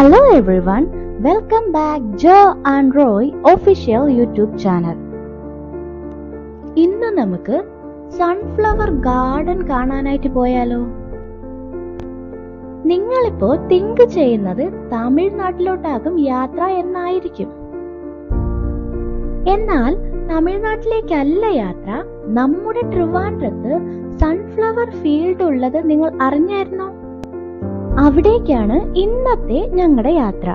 Hello everyone welcome back Jo and Roy official YouTube channel ഇന്ന് നമുക്ക് sunflower garden കാണാനായിട്ട് പോയാലോ? നിങ്ങളിപ്പോ തിങ്ക് ചെയ്യുന്നത് തമിഴ്നാട്ടിലോട്ടാകും യാത്ര എന്നായിരിക്കും. എന്നാൽ തമിഴ്നാട്ടിലേക്കല്ല യാത്ര നമ്മുടെ ട്രിവാൻഡ്രത്ത് സൺഫ്ലവർ ഫീൽഡ് ഉള്ളത് നിങ്ങൾ അറിഞ്ഞായിരുന്നോ? അവിടേക്കാണ് ഇന്നത്തെ ഞങ്ങളുടെ യാത്ര.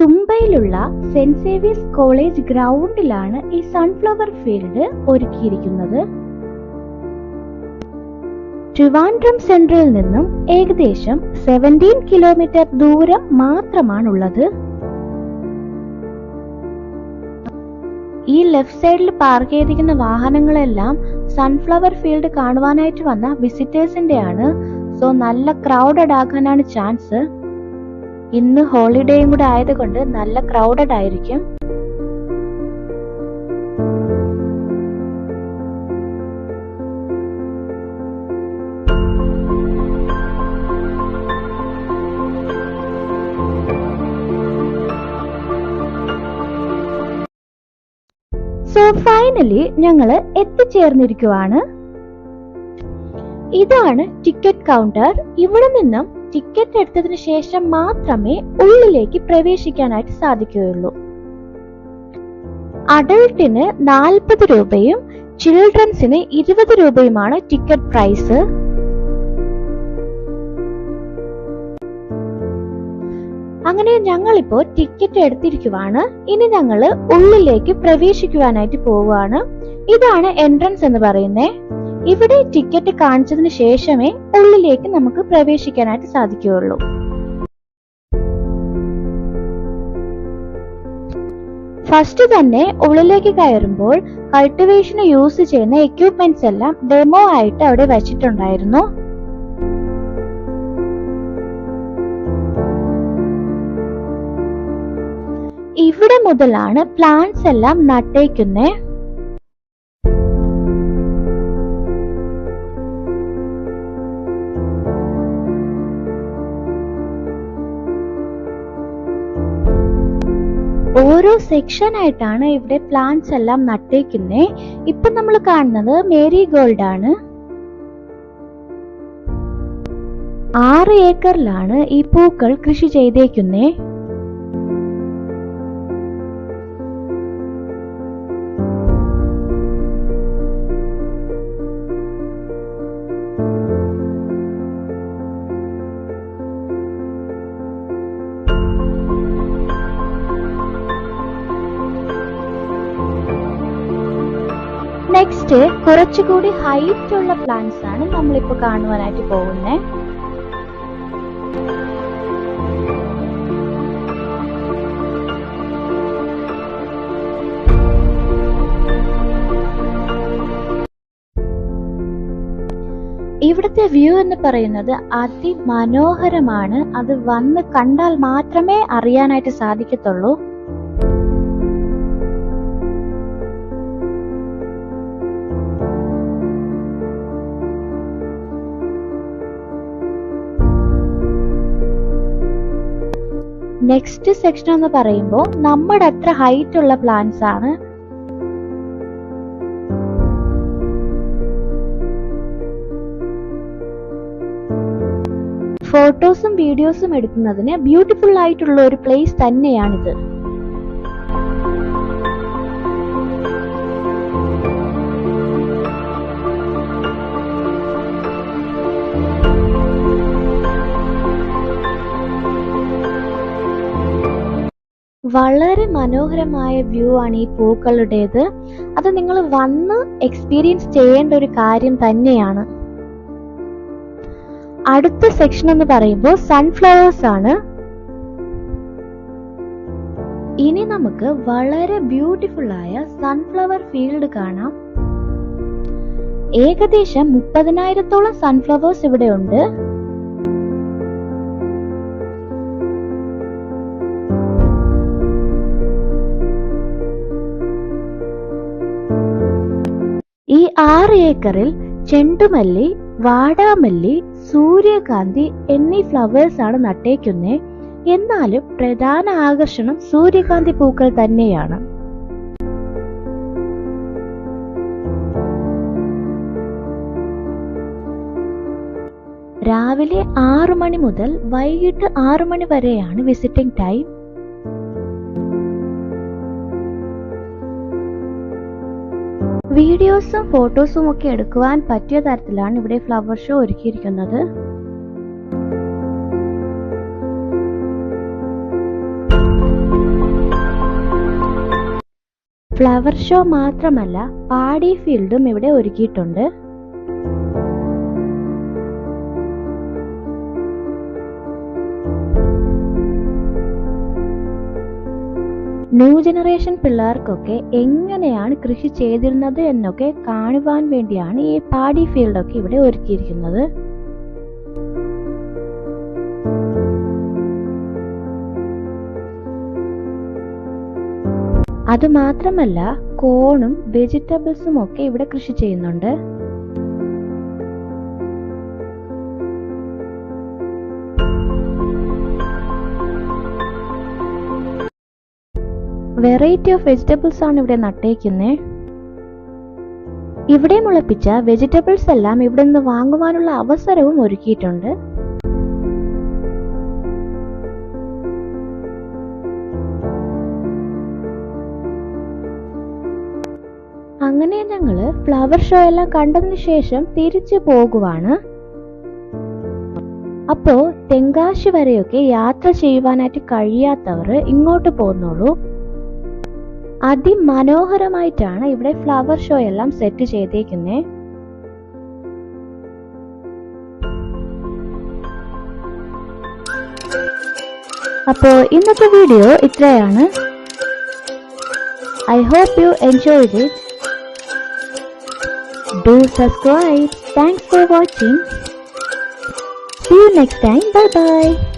തുമ്പയിലുള്ള സെന്റ് സേവിയസ് കോളേജ് ഗ്രൗണ്ടിലാണ് ഈ സൺഫ്ലവർ ഫീൽഡ് ഒരുക്കിയിരിക്കുന്നത്. ട്രിവാൻഡ്രം സെൻട്രൽ നിന്നും ഏകദേശം സെവന്റീൻ കിലോമീറ്റർ ദൂരം മാത്രമാണുള്ളത്. ഈ ലെഫ്റ്റ് സൈഡിൽ പാർക്ക് ചെയ്തിരിക്കുന്ന വാഹനങ്ങളെല്ലാം സൺഫ്ലവർ ഫീൽഡ് കാണുവാനായിട്ട് വന്ന വിസിറ്റേഴ്സിന്റെ ആണ് സോ നല്ല ക്രൗഡഡ് ആകാനാണ് ചാൻസ് ഇന്ന് ഹോളിഡേയും കൂടെ ആയതുകൊണ്ട് നല്ല ക്രൗഡഡ് ആയിരിക്കും. ഫൈനലി ഞങ്ങൾ എത്തിച്ചേർന്നിരിക്കുവാണ്. ഇതാണ് ടിക്കറ്റ് കൗണ്ടർ ഇവിടെ നിന്നും ടിക്കറ്റ് എടുത്തതിന് ശേഷം മാത്രമേ ഉള്ളിലേക്ക് പ്രവേശിക്കാനായിട്ട് സാധിക്കുകയുള്ളൂ. അഡൾട്ടിന് നാൽപ്പത് രൂപയും ചിൽഡ്രൻസിന് ഇരുപത് രൂപയുമാണ് ടിക്കറ്റ് പ്രൈസ് അങ്ങനെ ഞങ്ങളിപ്പോ ടിക്കറ്റ് എടുത്തിരിക്കുവാണ്. ഇനി ഞങ്ങൾ ഉള്ളിലേക്ക് പ്രവേശിക്കുവാനായിട്ട് പോവുകയാണ്. ഇതാണ് എൻട്രൻസ് എന്ന് പറയുന്നേ. ഇവിടെ ടിക്കറ്റ് കാണിച്ചതിന് ശേഷമേ ഉള്ളിലേക്ക് നമുക്ക് പ്രവേശിക്കാനായിട്ട് സാധിക്കുകയുള്ളൂ. ഫസ്റ്റ് തന്നെ ഉള്ളിലേക്ക് കയറുമ്പോൾ കൾട്ടിവേഷന് യൂസ് ചെയ്യുന്ന എക്യൂപ്മെന്റ്സ് എല്ലാം ഡെമോ ആയിട്ട് അവിടെ വെച്ചിട്ടുണ്ടായിരുന്നു. ഇവിടെ മുതലാണ് പ്ലാന്റ്സ് എല്ലാം നട്ടേക്കുന്നേ. ഓരോ സെക്ഷൻ ആയിട്ടാണ് ഇവിടെ പ്ലാന്റ്സ് എല്ലാം നട്ടേക്കുന്നേ. ഇപ്പൊ നമ്മൾ കാണുന്നത് മേരി ഗോൾഡ് ആണ്. ആറ് ഏക്കറിലാണ് ഈ പൂക്കൾ കൃഷി ചെയ്തേക്കുന്നേ. നെക്സ്റ്റ് കുറച്ചുകൂടി ഹൈറ്റ് ഉള്ള പ്ലാന്റ്സ് ആണ് നമ്മളിപ്പോ കാണുവാനായിട്ട് പോകുന്നത് ഇവിടുത്തെ വ്യൂ എന്ന് പറയുന്നത് അതിമനോഹരമാണ്. അത് വന്ന് കണ്ടാൽ മാത്രമേ അറിയാനായിട്ട് സാധിക്കത്തുള്ളൂ. നെക്സ്റ്റ് സെക്ഷൻ എന്ന് പറയുമ്പോൾ നമ്മുടെ അത്ര ഹൈറ്റ് ഉള്ള പ്ലാന്റ്സ് ആണ്. ഫോട്ടോസും വീഡിയോസും എടുക്കുന്നതിന് ബ്യൂട്ടിഫുൾ ആയിട്ടുള്ള ഒരു പ്ലേസ് തന്നെയാണിത്. വളരെ മനോഹരമായ വ്യൂ ആണ് ഈ പൂക്കളുടേത്. അത് നിങ്ങൾ വന്ന് എക്സ്പീരിയൻസ് ചെയ്യേണ്ട ഒരു കാര്യം തന്നെയാണ്. അടുത്ത സെക്ഷൻ എന്ന് പറയുമ്പോൾ സൺഫ്ലവേഴ്സ് ആണ്. ഇനി നമുക്ക് വളരെ ബ്യൂട്ടിഫുൾ ആയ സൺഫ്ലവർ ഫീൽഡ് കാണാം. ഏകദേശം മുപ്പതിനായിരത്തോളം സൺഫ്ലവേഴ്സ് ഇവിടെ ഉണ്ട്. ആറ് ഏക്കറിൽ ചെണ്ടുമല്ലി വാടാമല്ലി സൂര്യകാന്തി എന്നീ ഫ്ലവേഴ്സ് ആണ് നട്ടേക്കുന്നേ. എന്നാലും പ്രധാന ആകർഷണം സൂര്യകാന്തി പൂക്കൾ തന്നെയാണ്. രാവിലെ ആറു മണി മുതൽ വൈകിട്ട് ആറു മണി വരെയാണ് വിസിറ്റിംഗ് ടൈം വീഡിയോസും ഫോട്ടോസും ഒക്കെ എടുക്കുവാൻ പറ്റിയ തരത്തിലാണ് ഇവിടെ ഫ്ലവർ ഷോ ഒരുക്കിയിരിക്കുന്നത്. ഫ്ലവർ ഷോ മാത്രമല്ല പാടി ഫീൽഡും ഇവിടെ ഒരുക്കിയിട്ടുണ്ട്. ന്യൂ ജനറേഷൻ പിള്ളേർക്കൊക്കെ എങ്ങനെയാണ് കൃഷി ചെയ്തിരുന്നത് എന്നൊക്കെ കാണുവാൻ വേണ്ടിയാണ് ഈ പാടി ഫീൽഡൊക്കെ ഇവിടെ ഒരുക്കിയിരിക്കുന്നത്. അതുമാത്രമല്ല കോണും വെജിറ്റബിൾസും ഒക്കെ ഇവിടെ കൃഷി ചെയ്യുന്നുണ്ട്. വെറൈറ്റി ഓഫ് വെജിറ്റബിൾസ് ആണ് ഇവിടെ നട്ടേക്കുന്നേ. ഇവിടെ മുളപ്പിച്ച വെജിറ്റബിൾസ് എല്ലാം ഇവിടെ നിന്ന് വാങ്ങുവാനുള്ള അവസരവും ഒരുക്കിയിട്ടുണ്ട്. അങ്ങനെ ഞങ്ങൾ ഫ്ലവർ ഷോ എല്ലാം കണ്ടതിന് ശേഷം തിരിച്ചു പോകുവാണ്. അപ്പോ തെങ്കാശി വരെയൊക്കെ യാത്ര ചെയ്യുവാനായിട്ട് കഴിയാത്തവർ ഇങ്ങോട്ട് പോന്നോളൂ. അതിമനോഹരമായിട്ടാണ് ഇവിടെ ഫ്ലവർ ഷോ എല്ലാം സെറ്റ് ചെയ്തേക്കുന്നേ. അപ്പോ ഇന്നത്തെ വീഡിയോ ഇത്രയാണ്. I hope you enjoy it do subscribe thanks for watching See you next time. Bye bye.